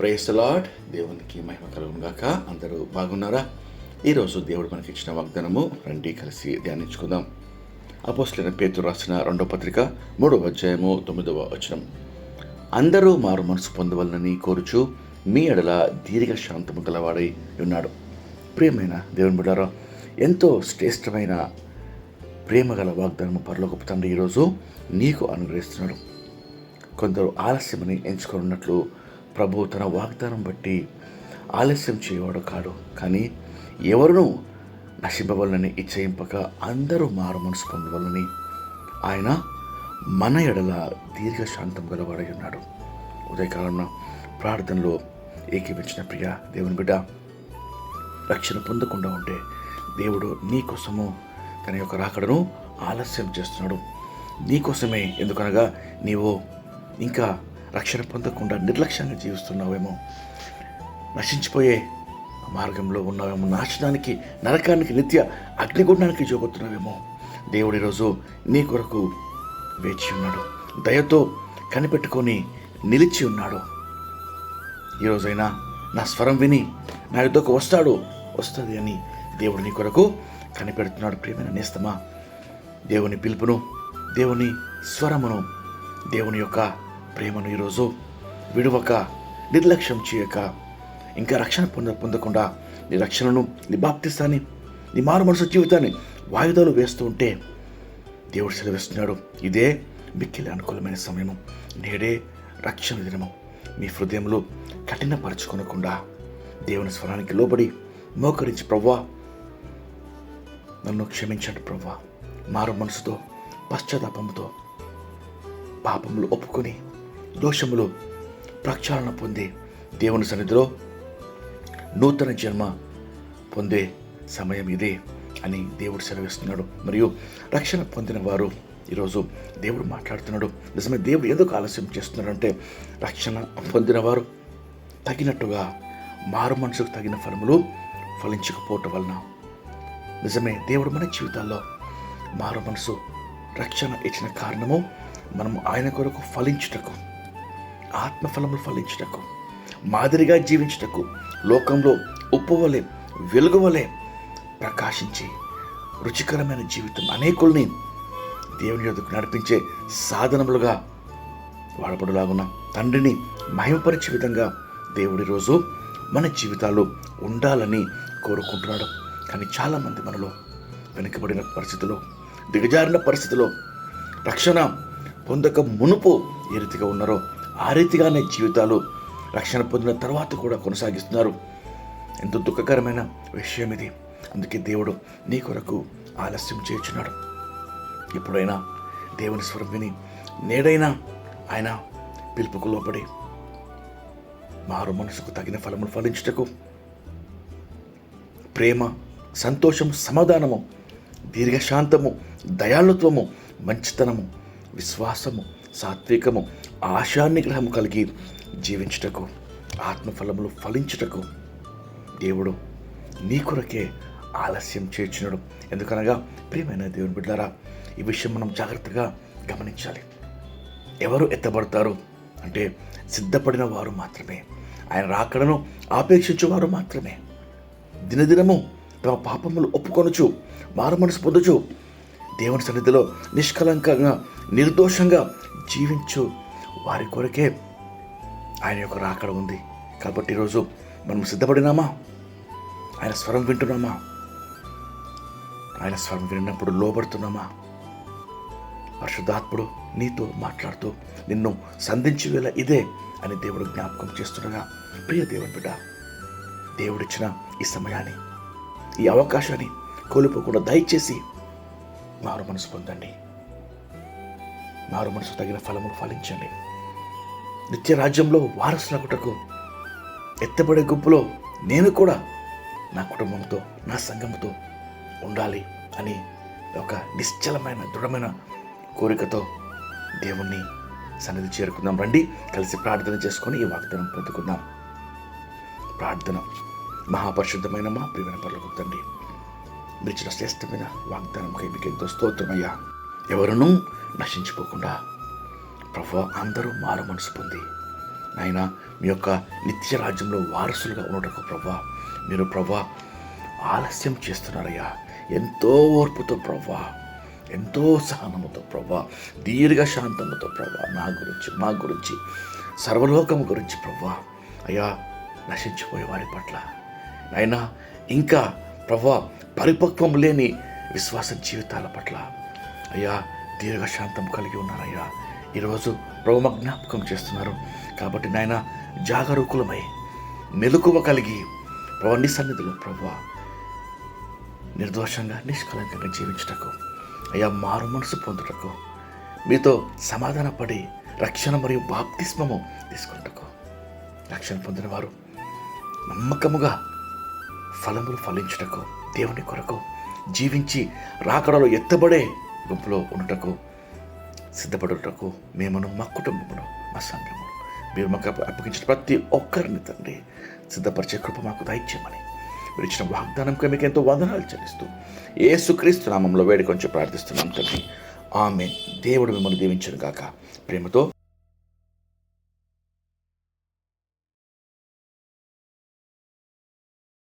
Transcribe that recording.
Praise lord దేవునికి మహిమ కలుగుగాక అందరూ బాగున్నారా? ఈరోజు దేవుడు మనకి ఇచ్చిన వాగ్దానము రండి కలిసి ధ్యానించుకుందాం. అపోస్లైన పేతురు రాసిన రెండో పత్రిక మూడవ అధ్యాయము తొమ్మిదవ వచనం. అందరూ మారు మనసు పొందవలనని కోరుచు మీ ఎడల దీర్ఘ శాంతము గలవాడై ఉన్నాడు. ప్రియమైన దేవుని బిడ్డారా ఎంతో శ్రేష్టమైన ప్రేమ గల వాగ్దానము పరలోకపు తండ్రి ఈరోజు నీకు అనుగ్రహిస్తున్నాడు. కొందరు ఆలస్యమని ఎంచుకున్నట్లు ప్రభు తన వాగ్దానం బట్టి ఆలస్యం చేయవాడు కాడు. కానీ ఎవరునూ నశింపవలనని ఇచ్చయింపక అందరూ మారు మనసు పొందవలని ఆయన మన ఎడల దీర్ఘశాంతం గలవాడై ఉన్నాడు. ఉదయకాలంలో ప్రార్థనలో ఏకీపించిన ప్రియ దేవుని బిడ్డ రక్షణ పొందకుండా ఉంటే దేవుడు నీ కోసము తన యొక్క రాకడను ఆలస్యం చేస్తున్నాడు. నీకోసమే ఎందుకనగా నీవు ఇంకా రక్షణ పొందకుండా నిర్లక్ష్యంగా జీవిస్తున్నావేమో. నశించిపోయే మార్గంలో ఉన్నావేమో. నాశనానికి నరకానికి నిత్య అగ్నిగుండానికి చూపుతున్నావేమో. దేవుడి రోజు నీ కొరకు వేచి ఉన్నాడు. దయతో కనిపెట్టుకొని నిలిచి ఉన్నాడు. ఈరోజైనా నా స్వరం విని నా యుద్ధకు వస్తాడు. వస్తుంది అని దేవుడు నీ కొరకు కనిపెడుతున్నాడు. ప్రియమైన నేస్తమా దేవుని పిలుపును దేవుని స్వరమును దేవుని యొక్క ప్రేమను ఈరోజు విడువక నిర్లక్ష్యం చేయక ఇంకా రక్షణ పొంద పొందకుండా నీ రక్షణను నీ బాప్తిస్తాన్ని నీ మారు మనసు జీవితాన్ని వాయిదాలు వేస్తూ ఉంటే దేవుడు సెలవిస్తున్నాడు. ఇదే మిక్కిలి అనుకూలమైన సమయము. నేడే రక్షణ దినము. మీ హృదయంలో కఠినపరచుకొనకుండా దేవుని స్వరానికి లోబడి మోకరించి ప్రవ్వా నన్ను క్షమించండి ప్రవ్వా. మారు మనసుతో పశ్చాత్తాపంతో పాపములు ఒప్పుకొని దోషములు ప్రక్షాళన పొంది దేవుని సన్నిధిలో నూతన జన్మ పొందే సమయం ఇదే అని దేవుడు సెలవిస్తున్నాడు. మరియు రక్షణ పొందిన వారు ఈరోజు దేవుడు మాట్లాడుతున్నాడు. నిజమే దేవుడు ఎందుకు ఆలస్యం చేస్తున్నాడంటే రక్షణ పొందిన వారు తగినట్టుగా మారు మనసుకు తగిన ఫలములు ఫలించకపోవటం వలన. నిజమే దేవుడు మన జీవితాల్లో మారు మనసు రక్షణ ఇచ్చిన కారణము మనము ఆయన కొరకు ఫలించుటకు ఆత్మఫలములు ఫలించుటకు మాదిరిగా జీవించుటకు లోకంలో ఉప్పు వలె ప్రకాశించి రుచికరమైన జీవితం అనేకుల్ని దేవుని యొక్కకు నడిపించే సాధనములుగా వాడబడులాగున్న తండ్రిని మహిమపరిచే విధంగా దేవుడి రోజు మన జీవితాలు ఉండాలని కోరుకుంటున్నాడు. కానీ చాలామంది మనలో వెనుకబడిన పరిస్థితిలో దిగజారిన పరిస్థితిలో రక్షణ పొందక మునుపు ఏ రీతిగా ఉన్నారో ఆ రీతిగానే జీవితాలు రక్షణ పొందిన తర్వాత కూడా కొనసాగిస్తున్నారు. ఎంతో దుఃఖకరమైన విషయం ఇది. అందుకే దేవుడు నీ కొరకు ఆలస్యం చేర్చున్నాడు ఎప్పుడైనా దేవుని స్వరం విని నేడైనా ఆయన పిలుపుకు లోపడి మారు మనసుకు తగిన ఫలమును ఫలించుటకు ప్రేమ సంతోషం సమాధానము దీర్ఘశాంతము దయాళుత్వము మంచితనము విశ్వాసము సాత్వికము ఆశానిగ్రహం కలిగి జీవించుటకు ఆత్మఫలములు ఫలించుటకు దేవుడు నీ కొరకే ఆలస్యం చేర్చినడు. ఎందుకనగా ప్రియమైన దేవుని బిడ్డారా ఈ విషయం మనం జాగ్రత్తగా గమనించాలి. ఎవరు ఎత్తబడతారు అంటే సిద్ధపడిన వారు మాత్రమే. ఆయన రాకడను ఆపేక్షించేవారు మాత్రమే. దినదినము తమ పాపములు ఒప్పుకొనుచు మారు మనసు పొందుచు దేవుని సన్నిధిలో నిష్కలంకంగా నిర్దోషంగా జీవించు వారి కొరకే ఆయన యొక్క రాకడ ఉంది. కాబట్టి ఈరోజు మనం సిద్ధపడినామా? ఆయన స్వరం వింటున్నామా? ఆయన స్వరం విన్నప్పుడు లోబడుతున్నామా? పరిశుద్ధాత్ముడు నీతో మాట్లాడుతూ నిన్ను సంధించి వేళ ఇదే అని దేవుడు జ్ఞాపకం చేస్తుండగా ప్రియ దేవుని బిడ్డ దేవుడిచ్చిన ఈ సమయాన్ని ఈ అవకాశాన్ని కోల్పోకుండా దయచేసి మారు మనసు పొందండి. మారు మనసు తగిన ఫలమును ఫలించండి. నిత్య రాజ్యంలో వారసునకుటకు ఎత్తబడే గుంపులో నేను కూడా నా కుటుంబంతో నా సంఘంతో ఉండాలి అని ఒక నిశ్చలమైన దృఢమైన కోరికతో దేవుణ్ణి సన్నిధి చేరుకుందాం. రండి కలిసి ప్రార్థన చేసుకొని ఈ వాగ్దానం పొందుకుందాం. ప్రార్థన మహాపరిశుద్ధమైన మా ప్రియమైన పనులకు తండ్రి మీరు ఇచ్చిన శ్రేష్టమైన వాగ్దానంకై మీకు ఎంతో స్తోత్రమయ్యా. ఎవరునూ నశించిపోకుండా ప్రభు అందరూ మారు మనసు పొంది. నాయన మీ యొక్క నిత్య రాజ్యంలో వారసులుగా ఉండటకు ప్రభా మీరు ప్రభా ఆలస్యం చేస్తున్నారయ్యా. ఎంతో ఓర్పుతో ప్రభా ఎంతో సహనముతో ప్రభా దీర్ఘ శాంతముతో ప్రభా నా గురించి మా గురించి సర్వలోకము గురించి ప్రభా అయ్యా నశించిపోయే వారి పట్ల. అయినా ఇంకా ప్రభా పరిపక్వం లేని విశ్వాస జీవితాల పట్ల అయ్యా దీర్ఘశాంతం కలిగి ఉన్నారయ్యా. ఈరోజు ప్రభు జ్ఞాపకం చేస్తున్నారు. కాబట్టి నాయన జాగరూకులమై మెలకువ కలిగి ప్రభు సన్నిధులు సన్నిధిలో ప్రభు నిర్దోషంగా నిష్కలంకంగా జీవించుటకు అయ్యా మారు మనసు పొందుటకు మీతో సమాధానపడి రక్షణ మరియు బాప్తిస్మము తీసుకుంటకు రక్షణ పొందిన వారు నమ్మకముగా ఫలములు ఫలించుటకు దేవుని కొరకు జీవించి రాకడలో ఎత్తబడే గుంపులో ఉండటకు సిద్ధపడుటకు మేమును మా కుటుంబమును మా సంఘమును. మీరు మాకు అప్పగించిన ప్రతి ఒక్కరిని తండ్రి సిద్ధపరిచే కృప మాకు దయచేయమని. మీరు ఇచ్చిన వాగ్దానంకి మీకు ఎంతో వందనాలు చెల్లిస్తూ ఏసుక్రీస్తు నామంలో వేడి కొంచెం ప్రార్థిస్తున్నాం తండ్రి. ఆమె దేవుడు మిమ్మల్ని దీవించను గాక ప్రేమతో